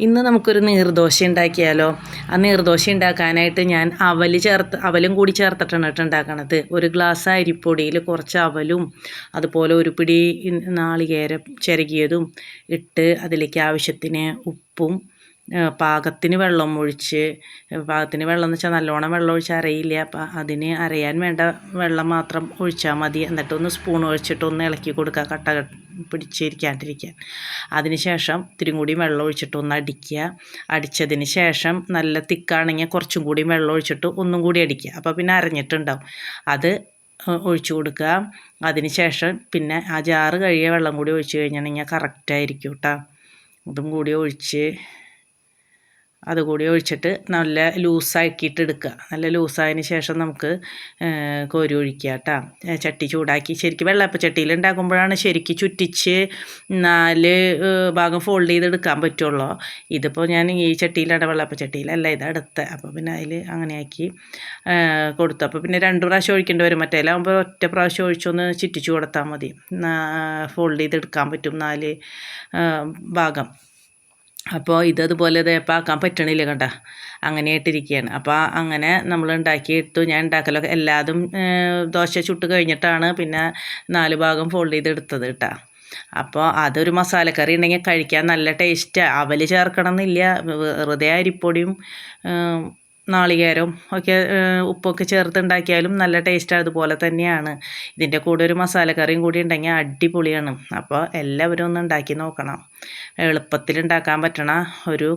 ഇന്ന് നമുക്കൊരു നീർദോശ ഉണ്ടാക്കിയാലോ? ആ നീർദോശ ഉണ്ടാക്കാനായിട്ട് ഞാൻ അവൽ ചേർത്ത് അവലും കൂടി ചേർത്തിട്ടാണ് കേട്ടോ ഉണ്ടാക്കണത്. ഒരു ഗ്ലാസ് അരിപ്പൊടിയിൽ കുറച്ച് അവലും അതുപോലെ ഒരു പിടി നാളികേരം ചിരകിയതും ഇട്ട് അതിലേക്ക് ആവശ്യത്തിന് ഉപ്പും പാകത്തിന് വെള്ളം ഒഴിച്ച് പാകത്തിന് വെള്ളം എന്ന് വെച്ചാൽ നല്ലോണം വെള്ളം ഒഴിച്ച് അരയില്ല? അപ്പം അതിന് അരയാൻ വേണ്ട വെള്ളം മാത്രം ഒഴിച്ചാൽ മതി. എന്നിട്ടൊന്ന് സ്പൂൺ ഒഴിച്ചിട്ടൊന്ന് ഇളക്കി കൊടുക്കുക. കെട്ട് പിടിച്ചിരിക്കാണ്ടിരിക്കാൻ. അതിനുശേഷം ഇത്തിരി കൂടി വെള്ളം ഒഴിച്ചിട്ട് ഒന്ന് അടിക്കുക. അടിച്ചതിന് ശേഷം നല്ല തിക്കാണെങ്കിൽ കുറച്ചും കൂടി വെള്ളം ഒഴിച്ചിട്ട് ഒന്നും കൂടി അടിക്കുക. അപ്പോൾ പിന്നെ അരഞ്ഞിട്ടുണ്ടാവും. അത് ഒഴിച്ചു കൊടുക്കുക. അതിന് ശേഷം പിന്നെ ആ ജാറ് കഴിയ വെള്ളം കൂടി ഒഴിച്ച് കഴിഞ്ഞിട്ടുണ്ടെങ്കിൽ കറക്റ്റായിരിക്കും കേട്ടോ. അതും കൂടി ഒഴിച്ച് അതുകൂടി ഒഴിച്ചിട്ട് നല്ല ലൂസാക്കിയിട്ട് എടുക്കുക നല്ല ലൂസായതിന് ശേഷം നമുക്ക് കോരി ഒഴിക്കുക കേട്ടോ. ചട്ടി ചൂടാക്കി ശരിക്കും വെള്ളപ്പച്ചട്ടിയിൽ ഉണ്ടാക്കുമ്പോഴാണ് ശരിക്കും ചുറ്റിച്ച് നാല് ഭാഗം ഫോൾഡ് ചെയ്തെടുക്കാൻ പറ്റുള്ളൂ. ഇതിപ്പോൾ ഞാൻ ഈ ചട്ടിയിലാണ് വെള്ളപ്പച്ചട്ടിയിലല്ല ഇത് അടുത്ത്. അപ്പോൾ പിന്നെ അതിൽ അങ്ങനെയാക്കി കൊടുത്തു. അപ്പോൾ പിന്നെ രണ്ട് പ്രാവശ്യം ഒഴിക്കേണ്ടി വരും. മറ്റേലാകുമ്പോൾ ഒറ്റ പ്രാവശ്യം ഒഴിച്ചൊന്ന് ചുറ്റിച്ച് കൊടുത്താൽ മതി. ഫോൾഡ് ചെയ്തെടുക്കാൻ പറ്റും നാല് ഭാഗം. അപ്പോൾ ഇതതുപോലെ തേപ്പാക്കാൻ പറ്റണില്ല കണ്ട. അങ്ങനെ ഇട്ടിരിക്കുകയാണ് അപ്പോൾ അങ്ങനെ നമ്മൾ ഉണ്ടാക്കിയിട്ടു ഞാൻ ഉണ്ടാക്കലൊക്കെ എല്ലാതും ദോശ ചുട്ട് കഴിഞ്ഞിട്ടാണ് പിന്നെ നാല് ഭാഗം ഫോൾഡ് ചെയ്തെടുത്തത് കേട്ടോ അപ്പോൾ അതൊരു മസാലക്കറി ഉണ്ടെങ്കിൽ കഴിക്കാൻ നല്ല ടേസ്റ്റാണ് അവൽ ചേർക്കണം എന്നില്ല വെറുതെ അരിപ്പൊടിയും നാളികേരവും ഒക്കെ ഉപ്പൊക്കെ ചേർത്തുണ്ടാക്കിയാലും നല്ല ടേസ്റ്റ് അതുപോലെ തന്നെയാണ്. ഇതിന്റെ കൂടെ ഒരു മസാലക്കറിയും കൂടി ഉണ്ടെങ്കിൽ അടിപൊളിയാണ്. അപ്പോൾ എല്ലാവരും ഒന്ന് ഉണ്ടാക്കി നോക്കണം. എളുപ്പത്തിൽ ഉണ്ടാക്കാൻ പറ്റണ ഒരു